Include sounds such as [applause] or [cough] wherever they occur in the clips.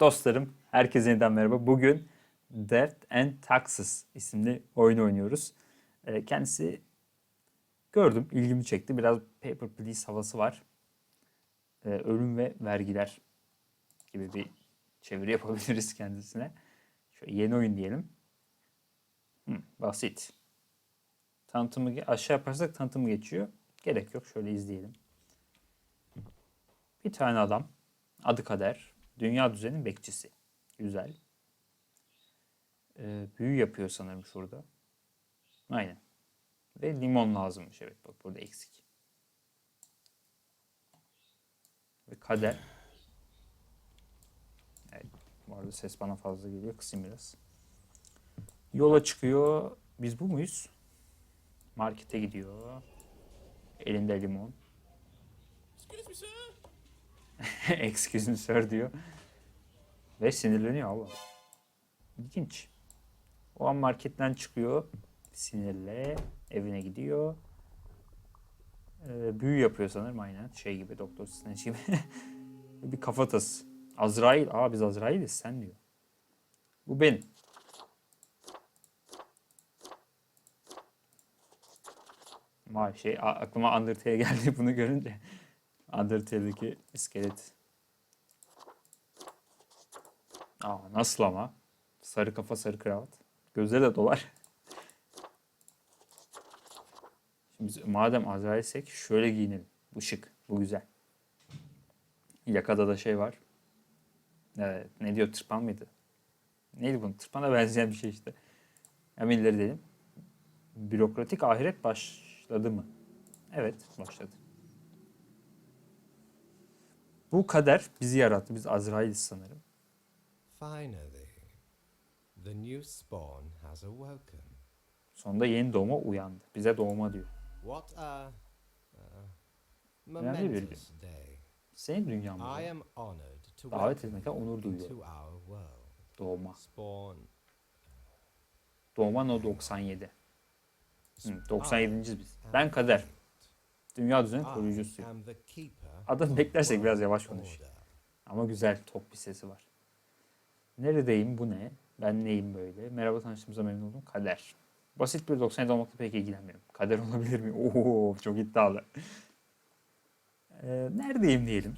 Dostlarım, herkese yeniden merhaba. Bugün Death and Taxes isimli oyun oynuyoruz. Ee, Kendisi gördüm, ilgimi çekti. Biraz Paper Please havası var. Ee, Ölüm ve vergiler gibi bir çeviri [laughs] yapabiliriz kendisine. Şöyle yeni oyun diyelim. Hı, basit. Tanıtımı aşağı yaparsak tanıtımı geçiyor. Gerek yok. Şöyle izleyelim. Bir tane adam. Adı Kader. Dünya düzeninin bekçisi. Güzel. Ee, büyü yapıyor sanırım şurada. Aynen. Ve limon lazımmış. Evet bak burada eksik. Ve Kader. Evet. Bu arada ses bana fazla geliyor. Kısayım biraz. Yola çıkıyor. Biz bu muyuz? Markete gidiyor. Elinde limon. Excuse me, sir. [laughs] Excuse me sir diyor. Ve sinirleniyor Allah. İlginç. O an marketten çıkıyor. Sinirle evine gidiyor. Ee, büyü yapıyor sanırım aynen. Şey gibi Doktor Strange gibi. [laughs] bir kafatası. Azrail. Aa biz Azrail'iz sen diyor. Bu benim. Vay şey aklıma Undertale geldi [laughs] bunu görünce. Undertale'deki iskelet. Aa nasıl ama? Sarı kafa sarı kravat. Gözleri de dolar. Şimdi biz madem Azrail'sek şöyle giyinelim. Bu şık. Bu güzel. Yakada da şey var. Evet, ne diyor tırpan mıydı? Neydi bunun? Tırpana benzeyen bir şey işte. Hemen ileri dedim. Bürokratik ahiret başladı mı? Evet başladı. Bu kader bizi yarattı. Biz Azrail'iz sanırım. Finally, the new spawn has awoken. Sonunda yeni doğuma uyandı. Bize doğuma diyor. What a uh, Önemli bir gün. Senin dünyamda I am honored to davet etmekten onur duyuyorum. Doğuma. Spawn. Doğuma no 97. Hı, 97. biz. Ben kader. Dünya düzeni I koruyucusuyum. am the keeper Adını of beklersek biraz yavaş konuş. Ama güzel tok bir sesi var. Neredeyim bu ne? Ben neyim böyle? Merhaba tanıştığımıza memnun oldum. Kader. Basit bir 97 olmakla pek ilgilenmiyorum. Kader [laughs] olabilir mi? Oo çok iddialı. Ee, neredeyim diyelim.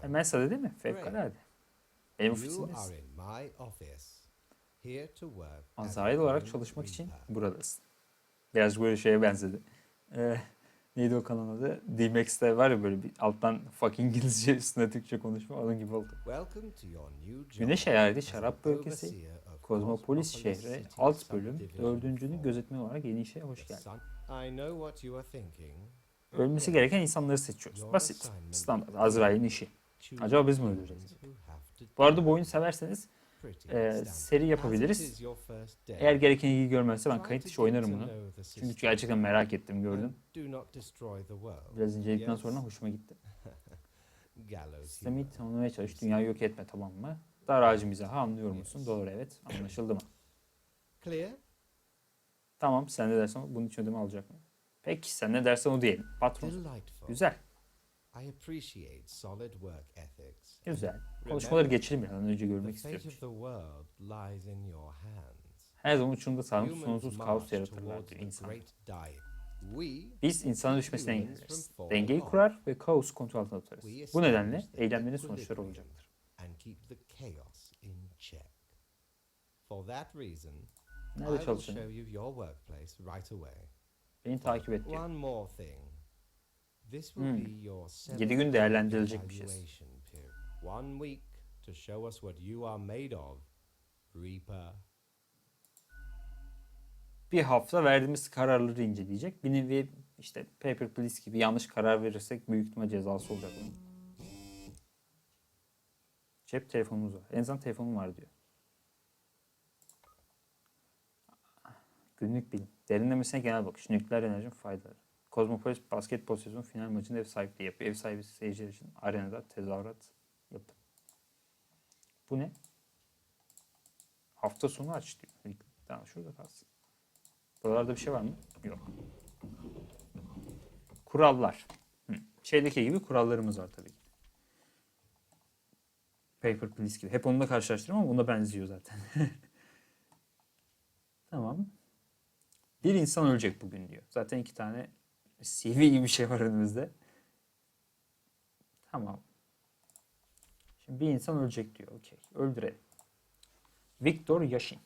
Hemen sade değil mi? Fevkalade. Benim ofisimdesin. are in my office. Here to work. as Azrail a olarak çalışmak için buradasın. Biraz böyle şeye benzedi. Ee, neydi o kanalın adı? D-Max'te var ya böyle bir alttan fucking İngilizce üstüne Türkçe konuşma onun gibi oldu. Güneş Eyaleti Şarap Bölgesi, of Kozmopolis şehri, alt bölüm, dördüncünün gözetmeni olarak yeni işe hoş geldin. Ölmesi gereken insanları seçiyoruz. Basit. Standart. Azrail'in işi. Acaba biz mi öldüreceğiz? Bu arada bu oyunu severseniz e, seri yapabiliriz. Eğer gereken ilgi görmezse ben kayıt dışı oynarım bunu. Çünkü gerçekten merak ettim, gördüm. Biraz inceledikten sonra hoşuma gitti. [laughs] Sistemi tanımlamaya çalış. Dünyayı yok etme tamam mı? Dar ağacı mizahı anlıyor musun? Doğru evet. [laughs] Anlaşıldı mı? Clear? Tamam sen ne dersen bunun için ödeme alacak mı? Peki sen ne dersen o diyelim. Patron. Güzel. I appreciate solid work ethics. Güzel. Konuşmaları geçelim bir an önce görmek istiyorum. Her zaman uçurumda Humans sonsuz kaos yaratırlar diyor the insan. great die. We Biz insana düşmesini humans engelleriz. Dengeyi kurar ve kaosu kontrol altına tutarız. Bu nedenle eylemlerin sonuçları olacaktır. Nerede away. Beni takip et diyor. Hmm. be your Yedi gün değerlendirilecekmişiz. evaluation period. One week to show us what you are made of, Reaper. Bir hafta verdiğimiz kararları inceleyecek. Bir nevi işte Paper Please gibi yanlış karar verirsek büyük ihtimal cezası olacak bunun. Cep telefonumuz var. En azından telefonum var diyor. Günlük bilim. Derinlemesine genel bakış. Nükleer enerjinin faydaları. Kozmopolis basketbol sezonu final maçında ev sahipliği yapıyor. Ev sahibi seyirciler için arenada tezahürat yapın. Bu ne? Hafta sonu aç diyor. Tamam şurada kalsın. Buralarda bir şey var mı? Yok. Kurallar. Hı. Şeydeki gibi kurallarımız var tabii ki. Paper Please gibi. Hep onunla karşılaştırıyorum ama ona benziyor zaten. [laughs] tamam. Bir insan ölecek bugün diyor. Zaten iki tane CV gibi bir şey var önümüzde. Tamam. Şimdi bir insan ölecek diyor. Okey. Öldürelim. Viktor Yashin.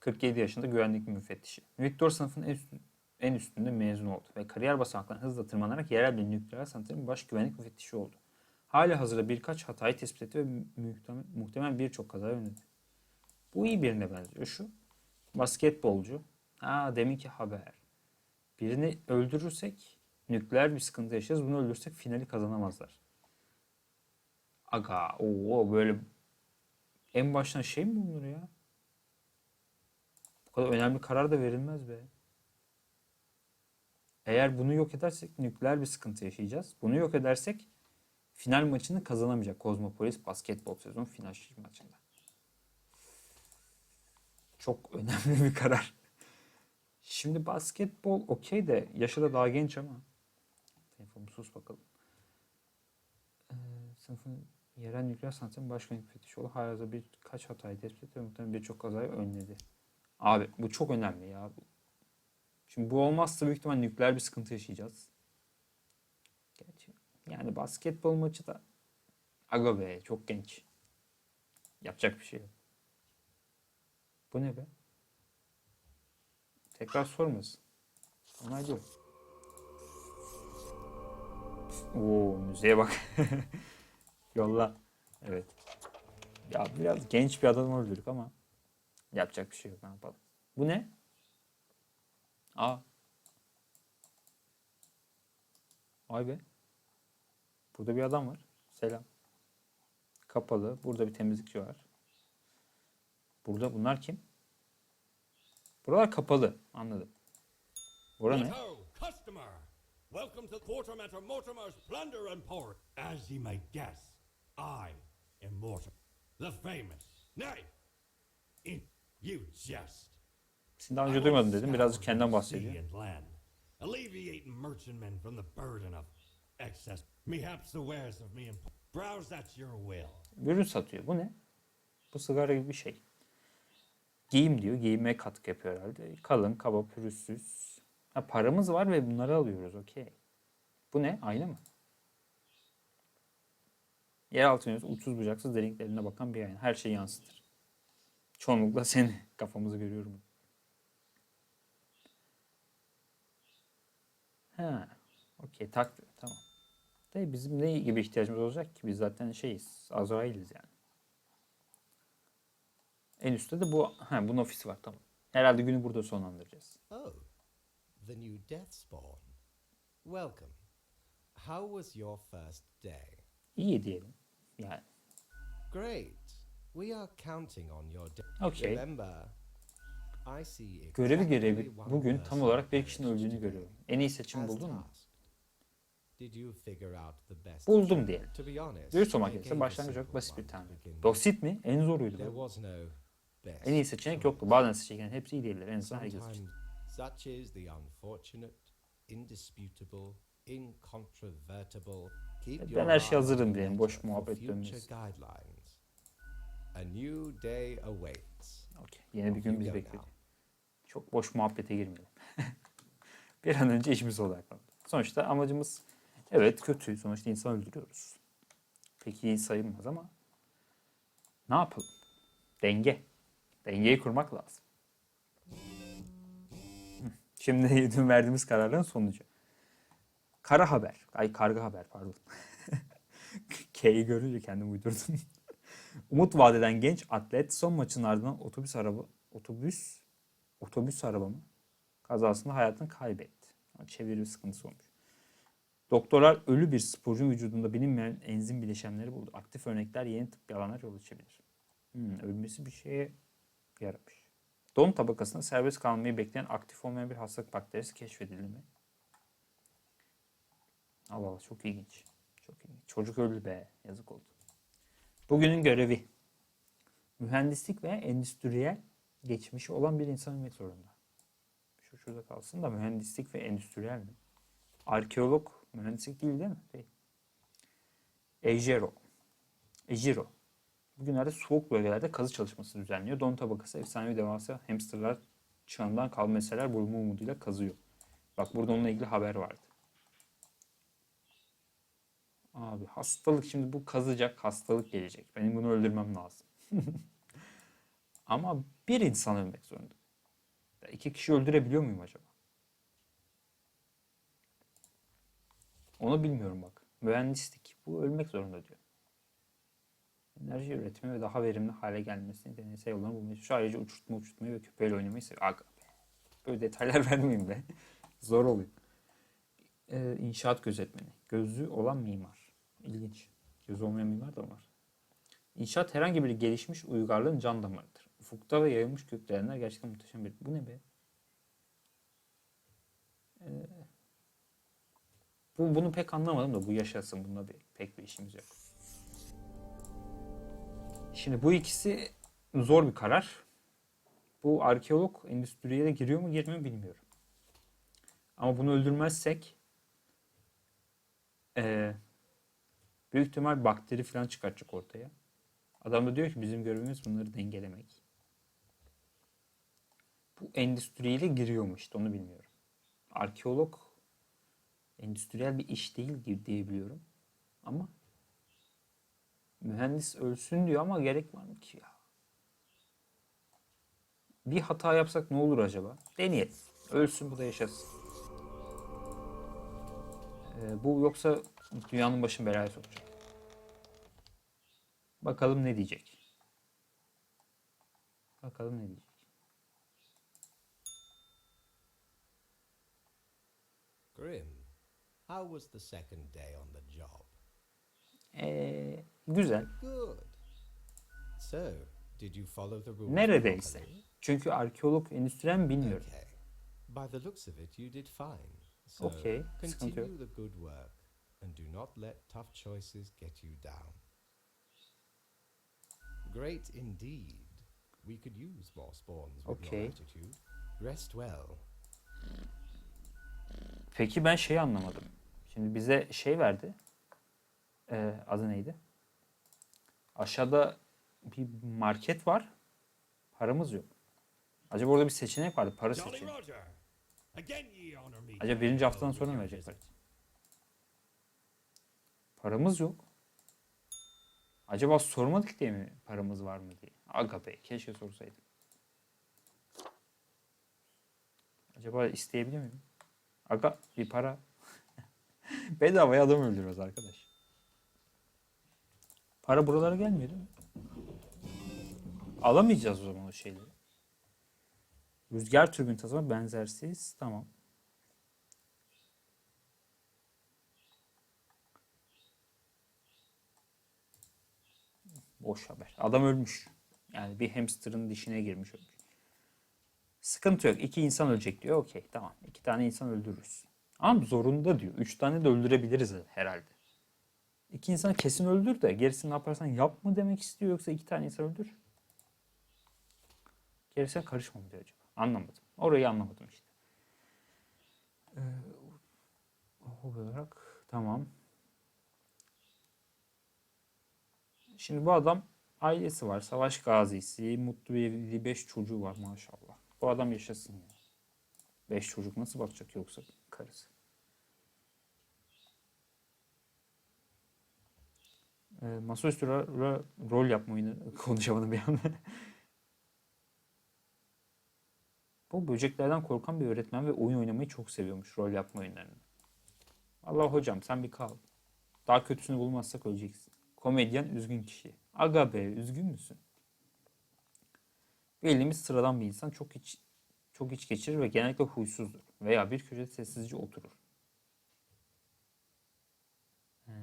47 yaşında güvenlik müfettişi. Viktor sınıfın en, üstün- en üstünde mezun oldu ve kariyer basamaklarına hızla tırmanarak yerel bir nükleer santralin baş güvenlik müfettişi oldu. Hali hazırda birkaç hatayı tespit etti ve muhtemel, muhtemelen birçok kazaya önledi. Bu iyi birine benziyor. Şu basketbolcu. Ha deminki haber. Birini öldürürsek nükleer bir sıkıntı yaşarız. Bunu öldürsek finali kazanamazlar. Aga o böyle en baştan şey mi bulunur ya? Bu kadar önemli karar da verilmez be. Eğer bunu yok edersek nükleer bir sıkıntı yaşayacağız. Bunu yok edersek final maçını kazanamayacak Kozmopolis basketbol sezonu final maçında. Çok önemli bir karar. Şimdi basketbol okey de yaşı da daha genç ama. Telefonum sus bakalım. Ee, sınıfın yerel nükleer sanatının başkan müfettişi oldu. Hayata birkaç hatayı tespit etti ve muhtemelen birçok kazayı önledi. Abi bu çok önemli ya. Şimdi bu olmazsa büyük ihtimal nükleer bir sıkıntı yaşayacağız. Gerçi yani basketbol maçı da aga be çok genç. Yapacak bir şey yok. Bu ne be? Tekrar sormasın. Onaylıyorum. Oo müziğe bak. [laughs] Yolla. Evet. Ya biraz genç bir adam öldürdük ama yapacak bir şey yok ne yapalım. Bu ne? Aa. Vay be. Burada bir adam var. Selam. Kapalı. Burada bir temizlikçi var. Burada bunlar kim? Buralar kapalı. Anladım. Bura ne? Welcome to Quartermaster Mortimer's Plunder and Port. As ye may guess, I am Mortimer, the famous. Nay, in you jest. Seni daha önce duymadım dedim. Birazcık kendinden bahsediyor. Alleviating merchantmen from the burden of excess. Perhaps the wares of me browse at your will. Ürün satıyor. Bu ne? Bu sigara gibi bir şey. Giyim diyor. Giyime katkı yapıyor herhalde. Kalın, kaba, pürüzsüz. Ha, paramız var ve bunları alıyoruz. Okey. Bu ne? Ayna mı? Yer altı yönüyoruz. Uçsuz bucaksız derinliklerine bakan bir ayna. Her şeyi yansıtır. Çoğunlukla seni. [laughs] Kafamızı görüyorum. Ha. Okey. Taktı. Tamam. De bizim ne gibi ihtiyacımız olacak ki? Biz zaten şeyiz. Azrail'iz yani. En üstte de bu, ha, bunun ofisi var tamam. Herhalde günü burada sonlandıracağız. Oh, the new Death Spawn. Welcome. How was your first day? İyi diyelim. Yani Great. We are counting on your. Okay. Remember, I see görevi görevi bugün tam olarak bir kişinin öldüğünü görüyorum. En iyi seçim buldun mu? Buldum honest, Dürüst olmak gerekirse başlangıç olarak basit bir tane. Basit mi? En zoruydu. Bu. En iyi seçenek yoktu. Bazen seçeneklerin hepsi iyi değiller. En azından herkes için. such is the unfortunate, indisputable, incontrovertible. Keep Ben her eye hazırım diyelim, boş muhabbet dönmesin. Okey. Yeni bir gün bizi bekliyor. Çok boş muhabbete girmeyelim. [laughs] bir an önce işimize odaklanalım. Sonuçta amacımız evet kötü. Sonuçta insan öldürüyoruz. Peki iyi sayılmaz ama ne yapalım? Denge. Dengeyi kurmak lazım. Şimdi [laughs] dün verdiğimiz kararların sonucu. Kara haber. Ay karga haber pardon. [laughs] K'yi görünce kendim uydurdum. [laughs] Umut vadeden genç atlet son maçın ardından otobüs araba otobüs otobüs arabamı kazasında hayatını kaybetti. Çeviri sıkıntısı olmuş. Doktorlar ölü bir sporcunun vücudunda bilinmeyen enzim bileşenleri buldu. Aktif örnekler yeni tıbbi alanlar yol açabilir. Hmm, ölmesi bir şeye yaramış. Don tabakasında serbest kalmayı bekleyen aktif olmayan bir hastalık bakterisi keşfedildi mi? Allah Allah çok ilginç. Çok ilginç. Çocuk öldü be. Yazık oldu. Bugünün görevi. Mühendislik ve endüstriyel geçmişi olan bir insan bilmek zorunda. Şu şurada kalsın da mühendislik ve endüstriyel mi? Arkeolog mühendislik değil değil mi? Değil. Ejero. Ejiro. Bugünlerde soğuk bölgelerde kazı çalışması düzenliyor. Don tabakası efsanevi devasa hamsterlar çağından kalma meseleler bulma umuduyla kazıyor. Bak burada onunla ilgili haber vardı. Abi hastalık şimdi bu kazacak hastalık gelecek. Benim bunu öldürmem lazım. [laughs] Ama bir insan ölmek zorunda. Ya iki kişi öldürebiliyor muyum acaba? Onu bilmiyorum bak. Mühendislik. Bu ölmek zorunda diyor. Enerji üretimi ve daha verimli hale gelmesini deneysel yollarını bulmaya çalışıyor. Ayrıca uçurtma uçurtmayı ve köpeğiyle oynamayı seviyor. Aga be. Böyle detaylar [laughs] vermeyeyim be. Zor oluyor. Ee, inşaat gözetmeni. Gözlü olan mimar. İlginç. Gözü olmayan mimar da var. İnşaat herhangi bir gelişmiş uygarlığın can damarıdır. Ufukta ve yayılmış gökdelenler gerçekten muhteşem bir... Bu ne be? Ee, bu, bunu pek anlamadım da bu yaşasın. Bununla bir, pek bir işimiz yok. Şimdi bu ikisi zor bir karar. Bu arkeolog endüstriye de giriyor mu girmiyor mu bilmiyorum. Ama bunu öldürmezsek eee, büyük ihtimal bakteri falan çıkartacak ortaya. Adam da diyor ki bizim görevimiz bunları dengelemek. Bu endüstriyle giriyor mu işte onu bilmiyorum. Arkeolog endüstriyel bir iş değil diyebiliyorum. Ama mühendis ölsün diyor ama gerek var mı ki ya? Bir hata yapsak ne olur acaba? Deneyelim. Ölsün bu da yaşasın. Ee, bu yoksa dünyanın başını belaya sokacak. Bakalım ne diyecek. Bakalım ne diyecek. Grim, how was the second day on the job? Ee, güzel. Good. So, did you follow the rules Neredeyse. Çünkü arkeolog endüstriyel mi bilmiyorum. Okay. By the looks of it, you did fine. So, Okay, continue the good work and do not let tough choices get you down. Great indeed. We could use more spawns with Okay. your attitude. Rest well. Peki ben şeyi anlamadım. Şimdi bize şey verdi. Ee, adı neydi? Aşağıda bir market var. Paramız yok. Acaba orada bir seçenek vardı. Para Jolly seçeneği. Roger. Again ye honor me. Acaba birinci haftadan sonra mı verecekler? Paramız yok. Acaba sormadık diye mi paramız var mı diye. Aga be keşke sorsaydım. Acaba isteyebiliyor muyum? Aga bir para. [laughs] Bedavaya adam öldürüyoruz arkadaş. Para buralara gelmiyor değil mi? Alamayacağız o zaman o şeyleri. Rüzgar türbin tasarımı benzersiz. Tamam. Boş haber. Adam ölmüş. Yani bir hamsterın dişine girmiş ölmüş. Sıkıntı yok. İki insan ölecek diyor. Okey tamam. İki tane insan öldürürüz. Ama zorunda diyor. Üç tane de öldürebiliriz herhalde. İki insan kesin öldür de gerisini ne yaparsan yap mı demek istiyor yoksa iki tane insan öldür. Gerisine karışma mı diyor acaba? Anlamadım. Orayı anlamadım işte. Ee, olarak tamam. Şimdi bu adam ailesi var. Savaş gazisi. Mutlu bir evliliği. Beş çocuğu var maşallah. Bu adam yaşasın ya. Beş çocuk nasıl bakacak yoksa karısı? E, masaüstü ro- ro- rol yapma oyunu [laughs] konuşamadım bir anda. Bu böceklerden korkan bir öğretmen ve oyun oynamayı çok seviyormuş rol yapma oyunlarını. Allah hocam sen bir kal. Daha kötüsünü bulmazsak öleceksin. Komedyen üzgün kişi. Aga be üzgün müsün? Bildiğimiz sıradan bir insan çok iç, çok iç geçirir ve genellikle huysuzdur. Veya bir köşede sessizce oturur. Hmm.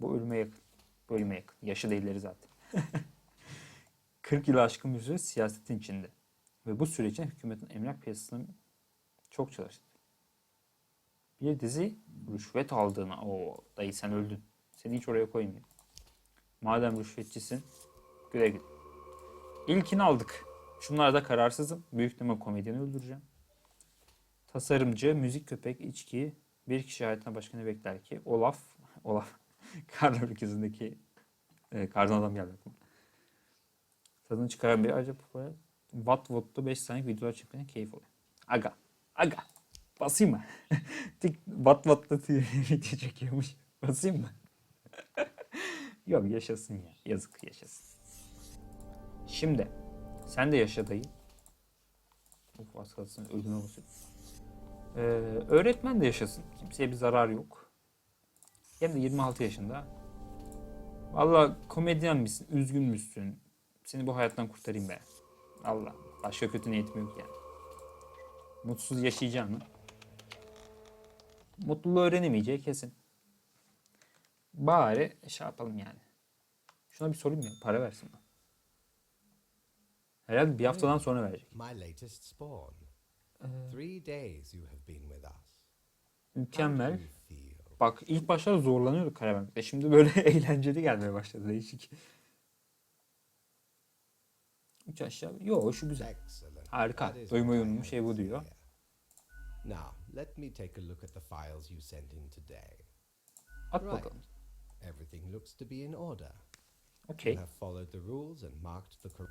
Bu ölüme yakın. Bu ölüme yakın. Yaşı da ileri zaten. [laughs] 40 yılı aşkın bir süre siyasetin içinde. Ve bu süre hükümetin emlak piyasasını çok çalıştı. Bir dizi rüşvet aldığını. o dayı sen öldün. Seni hiç oraya koymayayım. Madem rüşvetçisin güle güle. İlkini aldık. Şunlarda kararsızım. Büyük ihtimal komedyeni öldüreceğim. Tasarımcı, müzik köpek, içki. Bir kişi hayatına başka ne bekler ki? Olaf. [laughs] Olaf. Karlar ülkesindeki e, kardan adam geldi aklıma. Tadını çıkaran biri acaba böyle Watt Watt'ta 5 saniye videolar çekmekten keyif alıyor. Aga. Aga. Basayım mı? [laughs] Tik Watt Watt'ta [laughs] video çekiyormuş. Basayım mı? Yok yaşasın ya. Yazık yaşasın. Şimdi sen de yaşa dayı. Of az kalsın ödüme basıyor. Ee, öğretmen de yaşasın. Kimseye bir zarar yok. Hem de 26 yaşında. Valla komedyen misin? Üzgün müsün? Seni bu hayattan kurtarayım be. Allah. Başka kötü niyetim yok yani. Mutsuz yaşayacağım mı? Mutluluğu öğrenemeyeceği kesin. Bari şey yapalım yani. Şuna bir sorayım ya. Para versin bana. Herhalde bir haftadan sonra verecek. My latest spawn. Three days you have been with us. Mükemmel. Bak ilk başlarda zorlanıyorduk kare vermekte. Şimdi böyle [laughs] eğlenceli gelmeye başladı. Değişik. Üç aşağı. Yo şu güzel. Harika. Umulmuş had şey bu diyor. Now, let me take a look at the files you sent in today. At bakalım. Everything looks to be in order. Okay. You have followed the rules and marked the cor-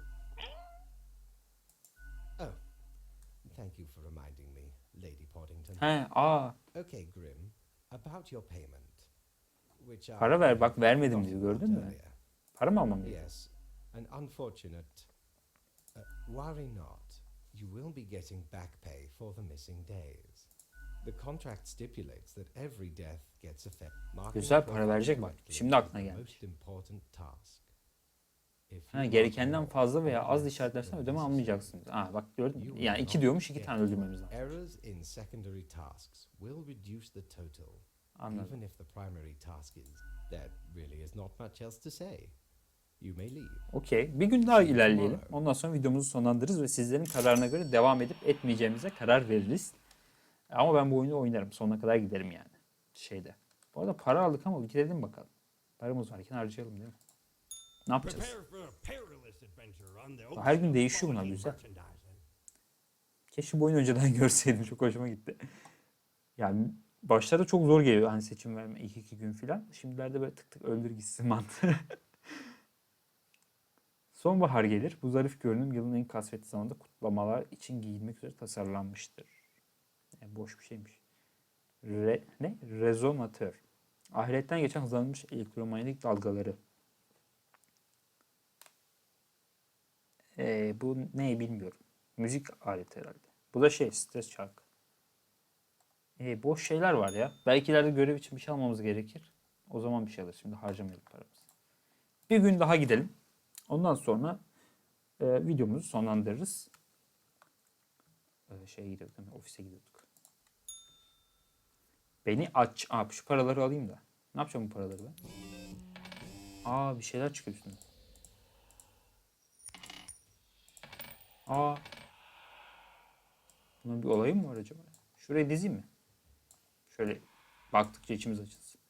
Oh, thank you for reminding me, Lady Poddington. He aa. Okay, Grim, about your payment. Which I Para ver bak vermedim diyor gördün mü? earlier. Para mı almam gerekiyor? Yes, an unfortunate. Uh, worry not. You will be getting back pay for the missing days. Güzel para verecek bak. Şimdi aklına gelmiş. Ha, gerekenden fazla veya az işaretlersen ödeme almayacaksınız. Aa bak gördün mü? Yani iki diyormuş iki tane öldürmemiz lazım. Errors in secondary tasks will reduce the total. Anladım. Even if the primary task is, there really is not much else to say. You may leave. Okey. Bir gün daha ilerleyelim. Ondan sonra videomuzu sonlandırırız ve sizlerin kararına göre devam edip etmeyeceğimize karar veririz. Ama ben bu oyunu oynarım. Sonuna kadar giderim yani. Şeyde. Bu arada para aldık ama gidelim bakalım. Paramız varken harcayalım değil mi? Ne yapacağız? Her gün değişiyor bunlar, güzel. Keşke bu oyunu önceden [laughs] görseydim. Çok hoşuma gitti. Yani başlarda çok zor geliyor hani seçim verme ilk iki gün filan. Şimdilerde böyle tık tık öldür gitsin [laughs] mantığı. Sonbahar gelir. Bu zarif görünüm yılın en kasvetli zamanında kutlamalar için giyilmek üzere tasarlanmıştır. Yani boş bir şeymiş. Re, ne? Rezonatör. Ahiretten geçen hızlanmış elektromanyetik dalgaları. Ee, bu ne bilmiyorum. Müzik aleti herhalde. Bu da şey stres çarkı. Ee, boş şeyler var ya. Belki ileride görev için bir şey almamız gerekir. O zaman bir şey alırız. Şimdi harcamayalım paramızı. Bir gün daha gidelim. Ondan sonra e, videomuzu sonlandırırız. E, şeye gidiyorduk? Ofise gidiyorduk. Beni aç. Aa, şu paraları alayım da. Ne yapacağım bu paraları ben? Aa bir şeyler çıkıyor üstüne. Aa. Bunun bir olayı mı var acaba? Şuraya dizeyim mi? Şöyle baktıkça içimiz açılsın.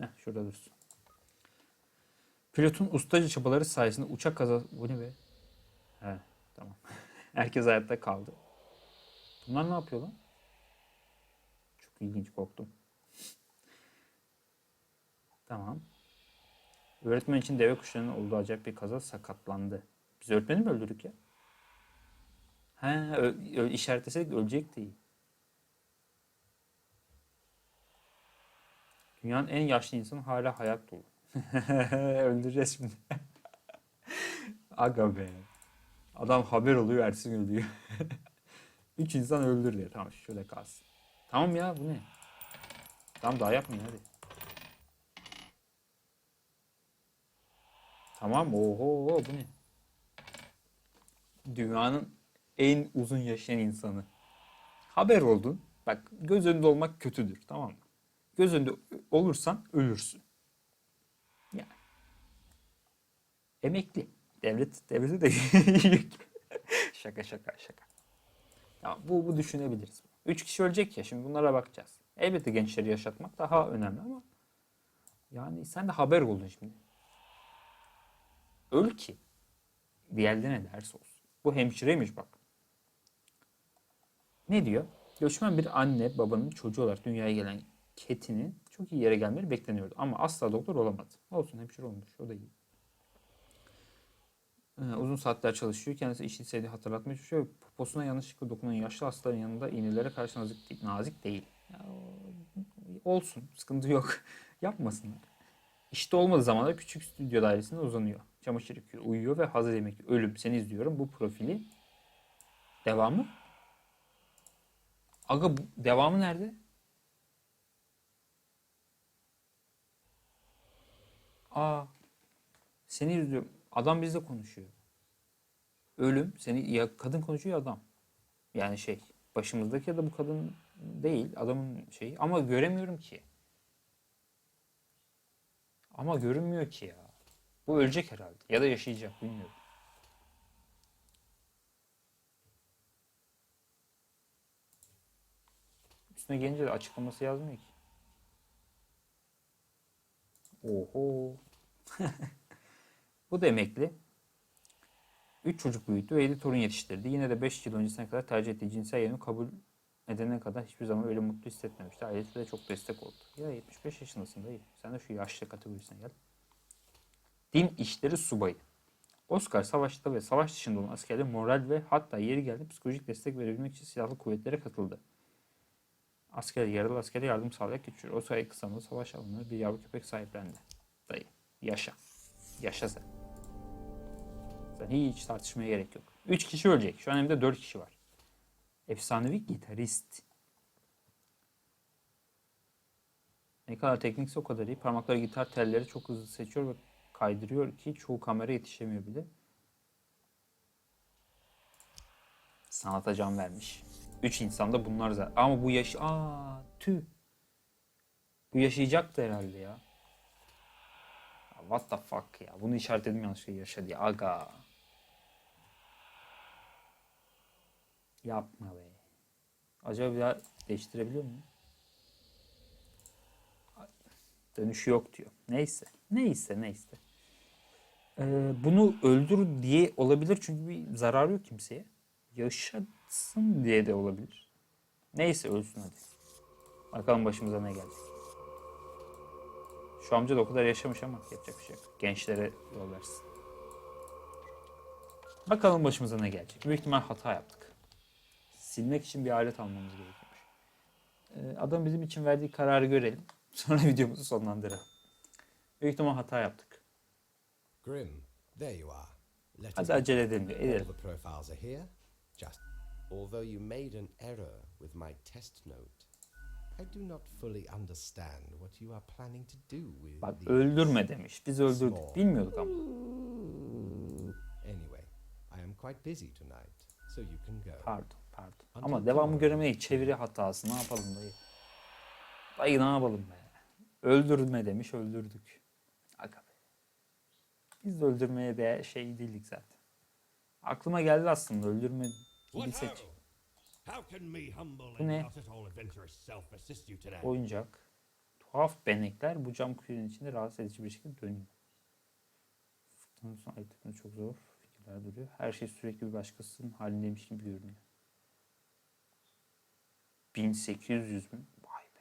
Heh, şurada dursun. Pilotun ustaca çabaları sayesinde uçak kazası... Bu ne be? He, tamam. [laughs] Herkes hayatta kaldı. Bunlar ne yapıyor lan? Çok ilginç korktum. Tamam. Öğretmen için deve kuşlarının olduğu acayip bir kaza sakatlandı. Biz öğretmeni mi öldürdük ya? He, ö- işaretleseydik ölecekti. Dünyanın en yaşlı insanı hala hayat dolu. [laughs] Öldüreceğiz şimdi. [laughs] Aga be. Adam haber oluyor, ertesi gün ölüyor. [laughs] Üç insan öldür diyor. Tamam şöyle kalsın. Tamam ya bu ne? Tamam daha yapmayın hadi. Tamam oho bu ne? Dünyanın en uzun yaşayan insanı. Haber oldun. Bak göz önünde olmak kötüdür tamam mı? Göz önünde olursan ölürsün. Yani. Emekli. Devlet, devlete de [laughs] şaka şaka şaka. Ya bu, bu düşünebiliriz. Üç kişi ölecek ya şimdi bunlara bakacağız. Elbette gençleri yaşatmak daha önemli ama yani sen de haber oldun şimdi. Öl ki diğerlerine ders olsun. Bu hemşireymiş bak. Ne diyor? Göçmen bir anne babanın çocuğu olarak dünyaya gelen Cat'inin çok iyi yere gelmeleri bekleniyordu. Ama asla doktor olamadı. Olsun hemşire olmuş. O da iyi. Ee, uzun saatler çalışıyor. Kendisi işi sevdiği hatırlatmaya çalışıyor. Poposuna yanlışlıkla dokunan yaşlı hastaların yanında iğnelere karşı nazik, nazik değil. Ya, olsun. Sıkıntı yok. [laughs] Yapmasınlar. İşte olmadığı zamanlar küçük stüdyo dairesinde uzanıyor. Çamaşır yıkıyor, uyuyor ve hazır yemek. Ölüm. Seni izliyorum. Bu profili. Devamı? Aga bu, devamı nerede? Aa. Seni izliyorum. Adam bizle konuşuyor. Ölüm. Seni ya kadın konuşuyor adam. Yani şey başımızdaki ya da bu kadın değil adamın şeyi ama göremiyorum ki. Ama görünmüyor ki ya. Bu ölecek herhalde ya da yaşayacak bilmiyorum. Üstüne gelince de açıklaması yazmıyor ki. Oho. [laughs] Bu da emekli. 3 çocuk büyüttü ve 7 torun yetiştirdi. Yine de 5 yıl öncesine kadar tercih ettiği cinsel yönü kabul edene kadar hiçbir zaman öyle mutlu hissetmemişti. Ailesi de çok destek oldu. Ya 75 yaşındasın dayı. Sen de şu yaşlı kategorisine gel. Din işleri subayı. Oscar savaşta ve savaş dışında olan askerlere moral ve hatta yeri geldi psikolojik destek verebilmek için silahlı kuvvetlere katıldı. Asker, yaralı askere yardım sağlayarak geçiyor. O sayı kısamda savaş alanları bir yavru köpek sahiplendi. Dayı yaşa. Yaşa sen. Sen hiç tartışmaya gerek yok. 3 kişi ölecek. Şu an elimde 4 kişi var. Efsanevi gitarist. Ne kadar teknikse o kadar iyi. Parmakları gitar telleri çok hızlı seçiyor ve kaydırıyor ki çoğu kamera yetişemiyor bile. Sanata can vermiş. Üç insan da bunlar zaten. Ama bu yaş... Aa tüh. Bu yaşayacaktı herhalde. Ya What the fuck ya. Bunu işaretledim yanlışlıkla yaşa diye. Aga. Yapma be. Acaba bir daha değiştirebiliyor muyum? Dönüşü yok diyor. Neyse. Neyse neyse. Ee, bunu öldür diye olabilir çünkü bir zararı yok kimseye. Yaşatsın diye de olabilir. Neyse ölsün hadi. Bakalım başımıza ne gelecek. Şu amca da o kadar yaşamış ama yapacak bir şey yok. Gençlere yol versin. Bakalım başımıza ne gelecek. Büyük ihtimal hata yaptık. Silmek için bir alet almamız gerekiyormuş. Ee, adam bizim için verdiği kararı görelim. [laughs] Sonra videomuzu sonlandıralım. Büyük ihtimal hata yaptık. Grim, there you are. Let Hadi acele edelim. diyor. All Edelim. the profiles are here. Just although you made an error with my test note, I do not fully understand what you are planning to do with Bak öldürme demiş. Biz öldürdük. Bilmiyorduk ama. Anyway, I am quite busy tonight, so you can go. Pardon pardon. Ama devamı göremedik. Çeviri hatası. Ne yapalım dayı? Dayı ne yapalım be? Öldürme demiş öldürdük. Aga be. Biz de öldürmeye de şey değildik zaten. Aklıma geldi aslında öldürme bilsek. ho! How can me humble Bu ne? Oyuncak. Tuhaf benekler bu cam kutunun içinde rahatsız edici bir şekilde dönüyor. Fıktan sonra çok zor. Fikirler duruyor. Her şey sürekli bir başkasının halindeymiş gibi görünüyor. 1800 mü? Vay be.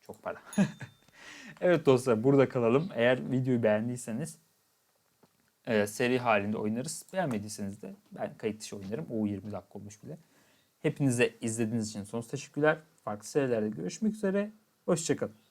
Çok para. [laughs] evet dostlar burada kalalım. Eğer videoyu beğendiyseniz e, seri halinde oynarız. Beğenmediyseniz de ben kayıt dışı oynarım. O 20 dakika olmuş bile. Hepinize izlediğiniz için sonsuz teşekkürler. Farklı serilerde görüşmek üzere. Hoşçakalın.